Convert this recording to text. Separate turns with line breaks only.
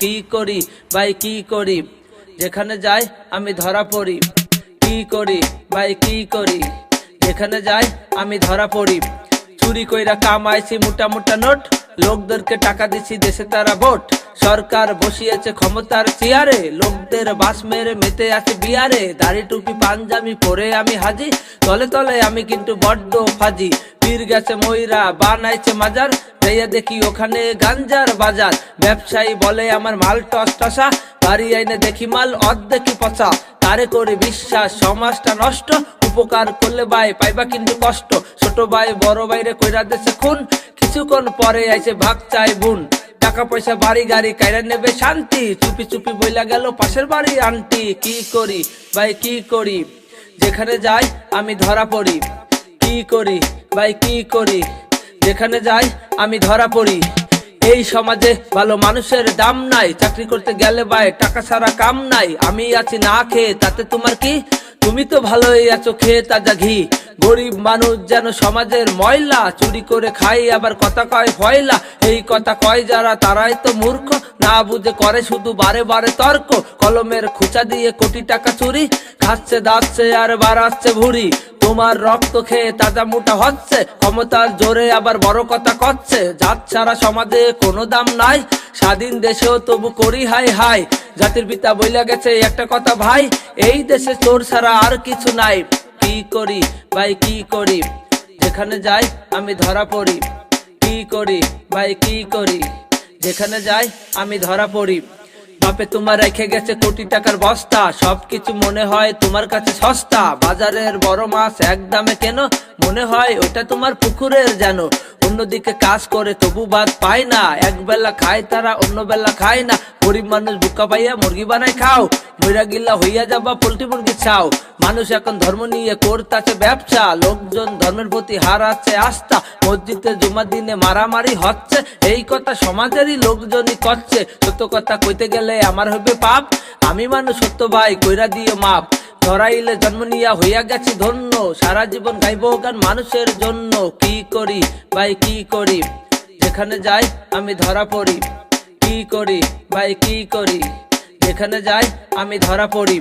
কি করি? ভাই, কি করি? যেখানে যাই, আমি ধরা পড়ি। কি করি? ভাই, কি করি? যেখানে যাই, আমি ধরা পড়ি। চুরি কইরা কামাইছি মোটা মোটা নোট। লোকদেরকে টাকা দিছি, দেশে তারা ভোট। সরকার বসিয়েছে ক্ষমতার চেয়ারে। লোকদের বাস মেরে মেতে আছে বিয়ারে। দাড়ি টুপি, পাঞ্জাবি পরে আমি হাজি। তলে তলে আমি কিন্তু বড্ড ফাজি। পীর গেছে ময়রা, বানাইছে মাজার। যাইয়া দেখি ওখানে গাঞ্জার বাজার। ব্যবসায়ী বলে, আমার মাল টস টসা। বাড়ি আইনে দেখি মাল অর্ধেকই পচা। তারে করে বিশ্বাস, সমাজটা নষ্ট। উপকার করলে ভাই, পাইবা কিন্তু কষ্ট। ছোট ভাই, বড় ভাইরে কইরা দেশে খুন। কিছুক্ষণ পরে আইছে ভাগ চাই বোন। টাকা পয়সা বাড়ি গাড়ি কাইরা নেবে শান্তি। চুপি চুপি বইলা গেল পাশের বাড়ি আন্টি। কি করি ভাই, কি করি? যেখানে যাই আমি ধরা পড়ি। কি করি ভাই, কি করি? যেখানে যাই আমি ধরা পড়ি। এই সমাজে ভালো মানুষের দাম নাই। চাকরি করতে গেলে ভাই, টাকা ছাড়া কাম নাই। আমি আছি না খেয়ে, তাতে তোমার কি তুমি তো ভালোই আছো, খেয়ে তাজা ঘি। গরিব মানুষ যেন সমাজের ময়লা, চুরি করে খাই আবার কথা কয় ফয়লা। এই কথা কয় যারা, তারাই তো মূর্খ। না বুঝে করে শুধু বারে বারে তর্ক। কলমের খুচা দিয়ে কোটি টাকা চুরি। খাচ্ছে, দাচ্ছে, আর বাড়াচ্ছে ভুড়ি। তোমার রক্ত খেয়ে তাজা মোটা হচ্ছে। ক্ষমতার জোরে আবার বড় কথা করছে জাত ছাড়া সমাজে কোনো দাম নাই। স্বাধীন দেশেও তবু করি হাই হাই জাতির পিতা বইলা গেছে, একটা কথা ভাই, এই দেশে চোর ছাড়া আর কিছু নাই। কি করি ভাই, কি করি? যেখানে যাই, আমি ধরা পড়ি। কি করি ভাই, কি করি? যেখানে যাই, আমি ধরা পড়ি। বাপে তোমার রেখে গেছে কোটি টাকার বস্তা, সবকিছু মনে হয় তোমার কাছে সস্তা। বাজারের বড় মাছ এক দামে কেন? মনে হয় ওটা তোমার পুকুরের যেন। অন্যদিকে কাজ করে তবু ভাত পায় না। এক বেলা খায় তারা, অন্য বেলা খায় না। গরিব মানুষ বুকা পাইয়া মুরগি বানাই খাও। মইরা গিল্লা হইয়া যাবা পোল্ট্রি মুরগি ছাও মানুষ এখন ধর্ম নিয়ে করতেছে ব্যবসা। লোকজন ধর্মের প্রতি হারাচ্ছে আস্থা। মসজিদে জুমা দিনে মারামারি হচ্ছে। এই কথা সমাজেরই লোকজনই করছে। সত্য কথা কইতে গেলে আমার হবে পাপ। আমি মানুষ সত্য ভাই, কইরা দিয়ে মাপ। ধরাইলে জন্ম নিয়া হইয়া গেছি ধন্য। সারা জীবন গাইব গান মানুষের জন্য। কি করি ভাই, কি করি? যেখানে যাই আমি ধরা পড়ি। কি করি ভাই, কি করি? যেখানে যাই আমি ধরা পড়ি।